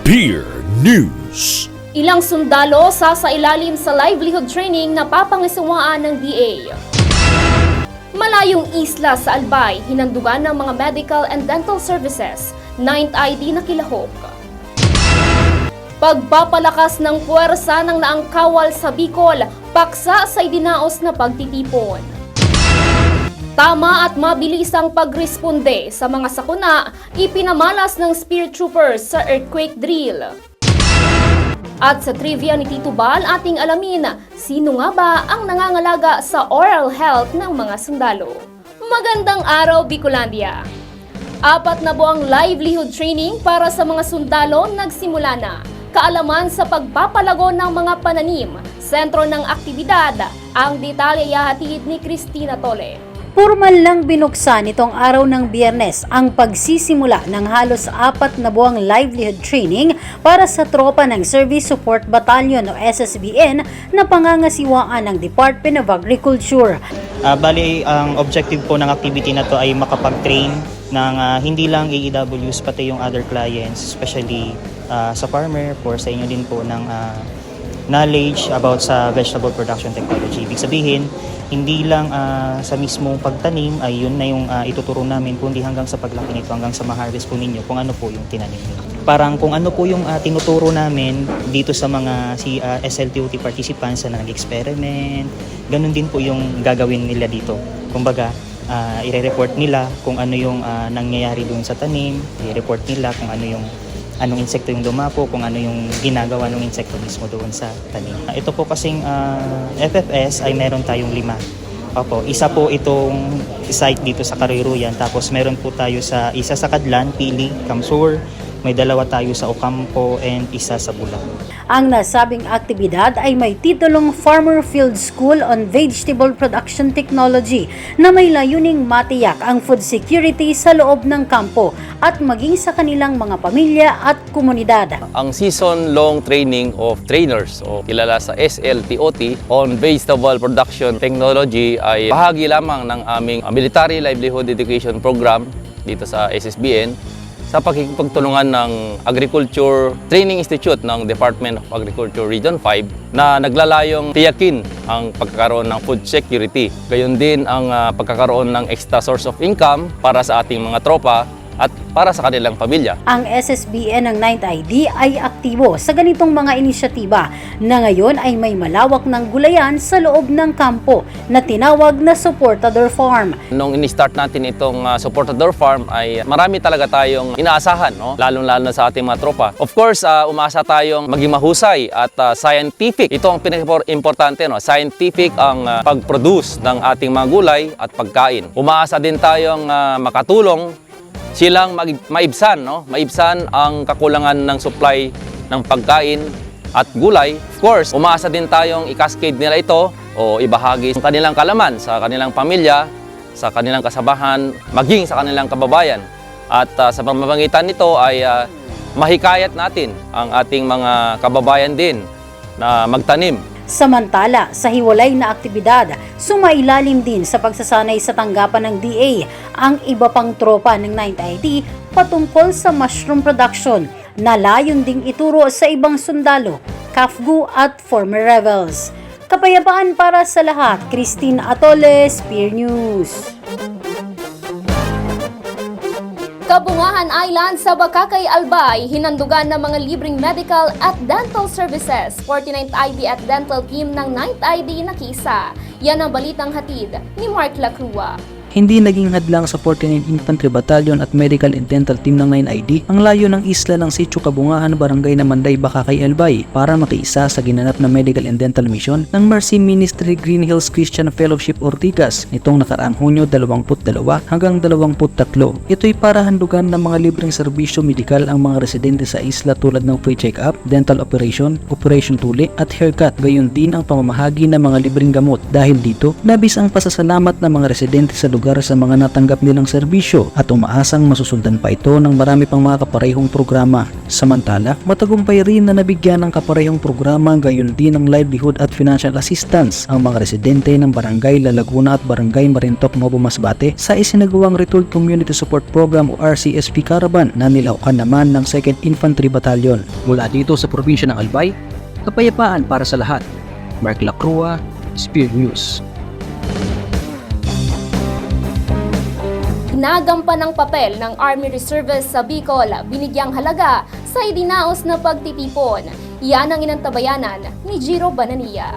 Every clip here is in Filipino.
Spear News. Ilang sundalo sa sa livelihood training na papangisawaan ng DA. Malayong isla sa Albay, hinandugan ng mga medical and dental services. 9th ID na kilahok. Pagpapalakas ng puwersa ng naangkawal sa Bicol, paksa sa idinaos na pagtitipon. Tama at mabilisang pagresponde sa mga sakuna, ipinamalas ng Spear Troopers sa earthquake drill. At sa trivia ni Tito Bal, ating alamin, sino nga ba ang nangangalaga sa oral health ng mga sundalo? Magandang araw, Bicolandia! Apat na buwang livelihood training para sa mga sundalo nagsimula na. Kaalaman sa pagpapalago ng mga pananim, sentro ng aktibidad, ang detalye yahatid ni Christina Tole. Formal lang binuksan itong araw ng biyernes ang pagsisimula ng halos apat na buwang livelihood training para sa tropa ng Service Support Battalion o SSBN na pangangasiwaan ng Department of Agriculture. Ah, bali, ang objective po ng activity na to ay makapag-train ng ah, hindi lang AEWs pati yung other clients, especially ah, sa farmer for sa inyo din po ng ah, knowledge about sa vegetable production technology. Ibig sabihin, hindi lang ah, sa mismong pagtanim ay yun na yung ah, ituturo namin, kundi hanggang sa paglaki nito, hanggang sa ma-harvest po ninyo kung ano po yung tinanim niyo. Parang kung ano po yung ah, tinuturo namin dito sa mga si ah, SLTOT participants na nag-experiment, ganun din po yung gagawin nila dito. Kumbaga, ah, ire-report nila kung ano yung ah, nangyayari doon sa tanim, i-report nila kung ano yung anong insekto yung dumapo, kung ano yung ginagawa ng insekto mismo doon sa tanim. Ah, Ito po kasing ah, FFS ay meron tayong lima. Opo, isa po itong site dito sa Karuruyan, tapos meron po tayo sa isa sa Kadlan, Pili, Kamsur, may dalawa tayo sa Ocampo and isa sa Bulang. Ang nasabing aktibidad ay may titulong Farmer Field School on Vegetable Production Technology na may layuning matiyak ang food security sa loob ng kampo at maging sa kanilang mga pamilya at komunidad. ang season-long training of trainers o kilala sa SLTOT on Vegetable Production Technology ay bahagi lamang ng aming Military Livelihood Education Program dito sa SSBN sa pakikipagtulungan ng Agriculture Training Institute ng Department of Agriculture Region 5 na naglalayong tiyakin ang pagkakaroon ng food security. Gayon din ang ah, pagkakaroon ng extra source of income para sa ating mga tropa at para sa kanilang pamilya. Ang SSBN ng 9th ID ay aktibo sa ganitong mga inisyatiba na ngayon ay may malawak ng gulayan sa loob ng kampo na tinawag na Supportador Farm. Nung ini-start natin itong uh, Supportador Farm ay marami talaga tayong inaasahan, no? lalong-lalo na sa ating mga tropa. Of course, uh, umaasa tayong maging mahusay at uh, scientific. Ito ang pinaka-importante, no? scientific ang uh, pag-produce ng ating mga gulay at pagkain. Umaasa din tayong uh, makatulong silang maibsan, no? maibsan ang kakulangan ng supply ng pagkain at gulay. Of course, umaasa din tayong i-cascade nila ito o ibahagi ang kanilang kalaman sa kanilang pamilya, sa kanilang kasabahan, maging sa kanilang kababayan. At ah, sa pamamagitan nito ay ah, mahikayat natin ang ating mga kababayan din na magtanim Samantala, sa hiwalay na aktibidad, sumailalim din sa pagsasanay sa tanggapan ng DA ang iba pang tropa ng 9th ID patungkol sa mushroom production na layon ding ituro sa ibang sundalo, kafgu at former rebels. Kapayapaan para sa lahat, Christine Atole, Spear News. Kabungahan Island sa Bakakay, Albay, hinandugan ng mga libreng medical at dental services. 49th ID at dental team ng 9th ID na kisa. Yan ang balitang hatid ni Mark Lacrua. Hindi naging hadlang sa 49 Infantry Battalion at Medical and Dental Team ng 9ID ang layo ng isla ng Sitio Kabungahan, Barangay na Manday, Bakakay, Albay para makiisa sa ginanap na Medical and Dental Mission ng Mercy Ministry Green Hills Christian Fellowship Ortigas nitong nakaraang Hunyo 22 hanggang 23. Ito'y para handugan ng mga libreng serbisyo medikal ang mga residente sa isla tulad ng free check-up, dental operation, operation tuli at haircut. Gayon din ang pamamahagi ng mga libreng gamot. Dahil dito, labis ang pasasalamat ng mga residente sa lugar lugar sa mga natanggap nilang serbisyo at umaasang masusundan pa ito ng marami pang mga kaparehong programa. Samantala, matagumpay rin na nabigyan ng kaparehong programa gayon din ng livelihood at financial assistance ang mga residente ng Barangay La Laguna at Barangay Marintok, Novo Masbate sa isinagawang Retold Community Support Program o RCSP Caravan na nilaukan naman ng 2nd Infantry Battalion. Mula dito sa probinsya ng Albay, kapayapaan para sa lahat. Mark Lacrua, Spear News. Nagampan ng papel ng Army Reservists sa Bicol, binigyang halaga sa idinaos na pagtitipon. Yan ang inantabayanan ni Jiro Banania.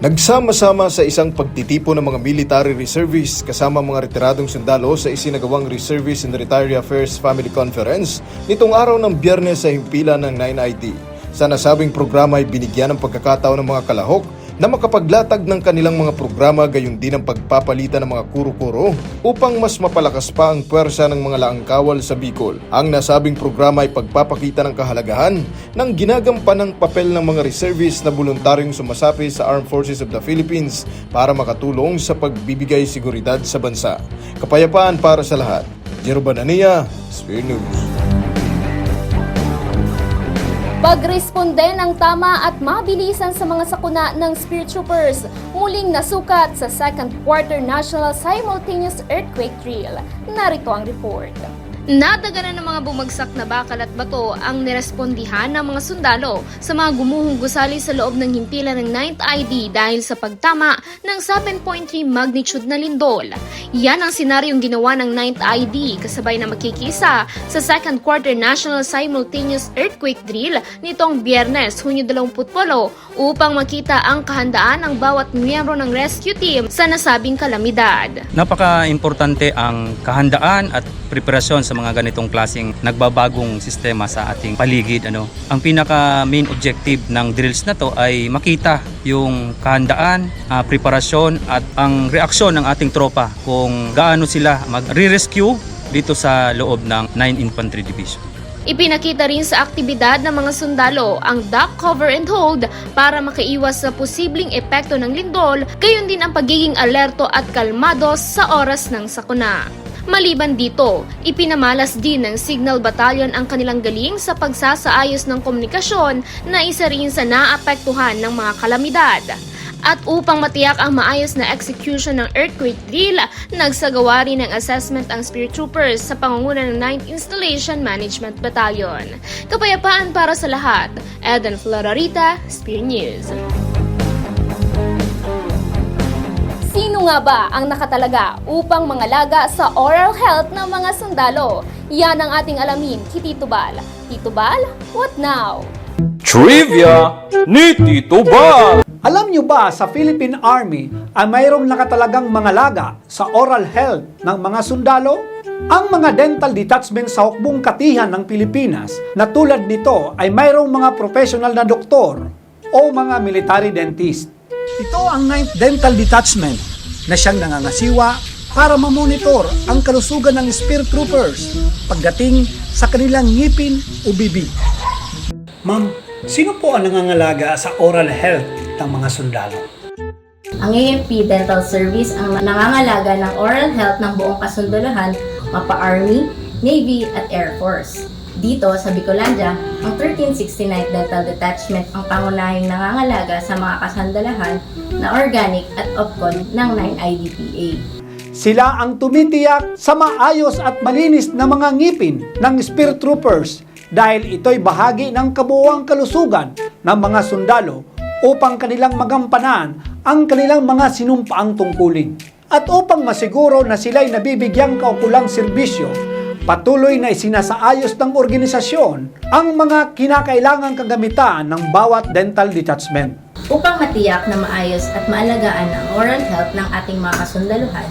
Nagsama-sama sa isang pagtitipon ng mga military reservists kasama mga retiradong sundalo sa isinagawang Reservists and Retiree Affairs Family Conference nitong araw ng biyernes sa himpilan ng 9IT. Sa nasabing programa ay binigyan ng pagkakataon ng mga kalahok na makapaglatag ng kanilang mga programa gayon din ang pagpapalitan ng mga kuro-kuro upang mas mapalakas pa ang puwersa ng mga laangkawal sa Bicol. Ang nasabing programa ay pagpapakita ng kahalagahan ng ginagampanang papel ng mga reservists na voluntaryong sumasapi sa Armed Forces of the Philippines para makatulong sa pagbibigay seguridad sa bansa. Kapayapaan para sa lahat. Jero Banania, Sphere News. Pagresponde ng tama at mabilisan sa mga sakuna ng Spirit Troopers, muling nasukat sa second quarter National Simultaneous Earthquake Drill. Narito ang report. Nadaganan ng mga bumagsak na bakal at bato ang nirespondihan ng mga sundalo sa mga gumuhong gusali sa loob ng himpilan ng 9th ID dahil sa pagtama ng 7.3 magnitude na lindol. Yan ang senaryong ginawa ng 9th ID kasabay na makikisa sa second quarter National Simultaneous Earthquake Drill nitong Biyernes, Hunyo 28 upang makita ang kahandaan ng bawat miyembro ng rescue team sa nasabing kalamidad. Napaka-importante ang kahandaan at preparasyon sa mga ganitong klaseng nagbabagong sistema sa ating paligid. Ano. Ang pinaka main objective ng drills na to ay makita yung kahandaan, ah, preparasyon at ang reaksyon ng ating tropa kung gaano sila mag-rescue dito sa loob ng 9 Infantry Division. Ipinakita rin sa aktibidad ng mga sundalo ang duck cover and hold para makaiwas sa posibleng epekto ng lindol, gayon din ang pagiging alerto at kalmado sa oras ng sakuna. Maliban dito, ipinamalas din ng Signal Battalion ang kanilang galing sa pagsasaayos ng komunikasyon na isa rin sa naapektuhan ng mga kalamidad. At upang matiyak ang maayos na execution ng earthquake drill, nagsagawa rin ng assessment ang Spirit Troopers sa pangunguna ng 9th Installation Management Battalion. Kapayapaan para sa lahat. Eden Florarita, Spear News. Nga ba ang nakatalaga upang mangalaga sa oral health ng mga sundalo? Yan ang ating alamin kay Tito Bal. Tito Bal, what now? Trivia ni Tito Bal! Alam nyo ba sa Philippine Army ay mayroong nakatalagang mga laga sa oral health ng mga sundalo? Ang mga dental detachment sa hukbong katihan ng Pilipinas na tulad nito ay mayroong mga professional na doktor o mga military dentist. Ito ang 9th Dental Detachment na siyang nangangasiwa para mamonitor ang kalusugan ng Spear Troopers pagdating sa kanilang ngipin o bibig. Ma'am, sino po ang nangangalaga sa oral health ng mga sundalo? Ang AFP Dental Service ang nangangalaga ng oral health ng buong kasundalohan, mapa Army, Navy at Air Force. Dito sa Bicolandia, ang 1369th Dental Detachment ang pangunahing nangangalaga sa mga kasandalahan na organic at OPCON ng 9IDPA. Sila ang tumitiyak sa maayos at malinis na mga ngipin ng Spear Troopers dahil ito'y bahagi ng kabuuang kalusugan ng mga sundalo upang kanilang magampanan ang kanilang mga sinumpaang tungkulin. At upang masiguro na sila'y nabibigyang kaukulang serbisyo, patuloy na isinasaayos ng organisasyon ang mga kinakailangang kagamitan ng bawat dental detachment. Upang matiyak na maayos at maalagaan ang oral health ng ating mga kasundaluhan,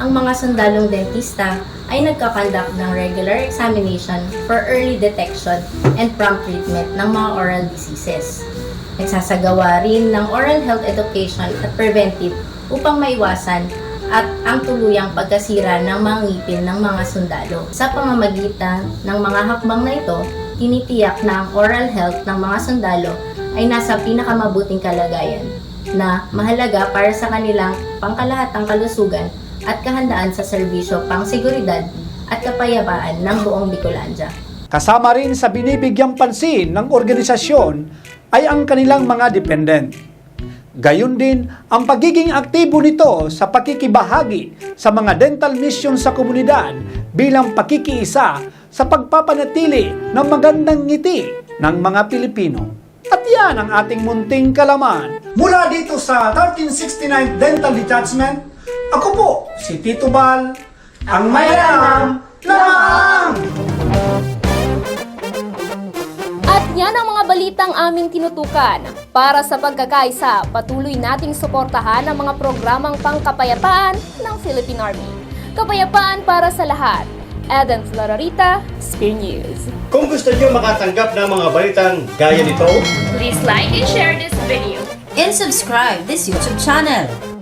ang mga sundalong dentista ay nagkakandak ng regular examination for early detection and prompt treatment ng mga oral diseases. Nagsasagawa rin ng oral health education at preventive upang maiwasan at ang tuluyang pagkasira ng mga ngipin ng mga sundalo. Sa pamamagitan ng mga hakbang na ito, tinitiyak na ang oral health ng mga sundalo ay nasa pinakamabuting kalagayan na mahalaga para sa kanilang pangkalahatang kalusugan at kahandaan sa serbisyo pang seguridad at kapayapaan ng buong Bicolandia. Kasama rin sa binibigyang pansin ng organisasyon ay ang kanilang mga dependent. Gayon din ang pagiging aktibo nito sa pakikibahagi sa mga dental mission sa komunidad bilang pakikiisa sa pagpapanatili ng magandang ngiti ng mga Pilipino. At yan ang ating munting kalaman. Mula dito sa 1369 Dental Detachment, ako po si Tito Bal, ang mayroong lamang! At yan ang mga balitang aming tinutukan. Para sa pagkakaisa, patuloy nating suportahan ang mga programang pangkapayapaan ng Philippine Army. Kapayapaan para sa lahat. Eden Florarita, Spear News. Kung gusto niyo makatanggap ng mga balitang gaya nito, Please like and share this video. And subscribe this YouTube channel.